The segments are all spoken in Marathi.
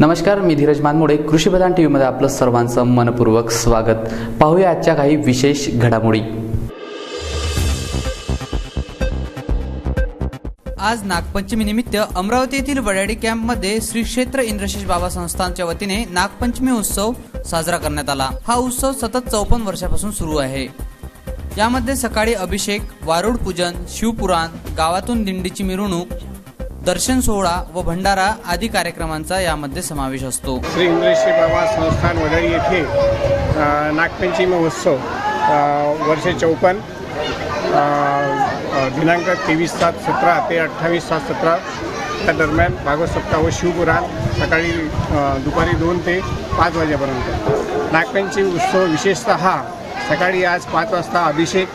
नमस्कार मी धीरज मानमोडे. कृषी प्रधान टी व्हीमध्ये आपलं सर्वांचं मनपूर्वक स्वागत. पाहूया आजच्या काही विशेष घडामोडी. आज नागपंचमीनिमित्त अमरावती येथील वडाडी कॅम्पमध्ये श्री क्षेत्र इंद्रशेष बाबा संस्थानच्या वतीने नागपंचमी उत्सव साजरा करण्यात आला. हा उत्सव सतत चौपन्न वर्षापासून सुरू आहे. यामध्ये सकाळी अभिषेक वारुड पूजन शिवपुराण गावातून दिंडीची मिरवणूक दर्शन सोहळा व भंडारा आदी कार्यक्रमांचा यामध्ये समावेश असतो. श्री इंद्रेश्री बाबा संस्थान वडळी येथे नागपंचमी उत्सव वर्षे वर्ष चौपन्न दिनांक तेवीस सात सतरा ते अठ्ठावीस सात सतरा त्या दरम्यान भागवत सप्ताह व शिवपुराण सकाळी दुपारी दोन ते पाच वाजेपर्यंत. नागपंचमी उत्सव विशेषतः सकाळी आज पाच वाजता अभिषेक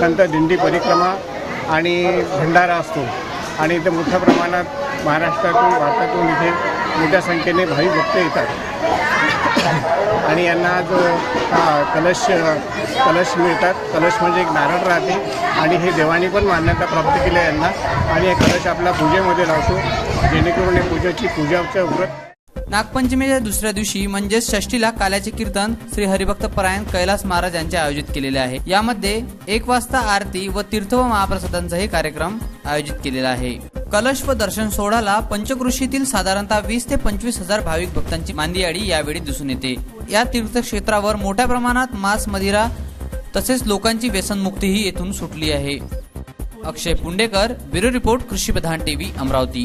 नंतर दिंडी परिक्रमा आणि भंडारा असतो. आणि इथे मोठ्या प्रमाणात महाराष्ट्रातून भारतातून इथे मोठ्या संख्येने भाविक भक्त येतात. आणि यांना जो कलश कलश मिळतात. कलश म्हणजे एक नारळ राहते आणि हे देवानी पण मान्यता प्राप्त केली आहे यांना. आणि हे कलश आपल्या पूजेमध्ये लावतो. जेणेकरून हे पूजेची पूजाचं व्रत नागपंचमीच्या दुसऱ्या दिवशी म्हणजेच षष्टीला काल्याचे कीर्तन श्री हरिभक्त परायण कैलास महाराज यांचे आयोजित केलेले आहे. यामध्ये एक वाजता आरती व तीर्थ व महाप्रसादांचाही कार्यक्रम आयोजित केलेला आहे. कलश व दर्शन सोहळ्याला पंचकृषीतील साधारणतः वीस ते पंचवीस हजार भाविक भक्तांची मांदियाळी यावेळी दिसून येते. या तीर्थक्षेत्रावर मोठ्या प्रमाणात मांस मदिरा तसेच लोकांची व्यसनमुक्तीही येथून सुटली आहे. अक्षय पुंडेकर ब्युरो रिपोर्ट कृषी प्रधान टीव्ही अमरावती.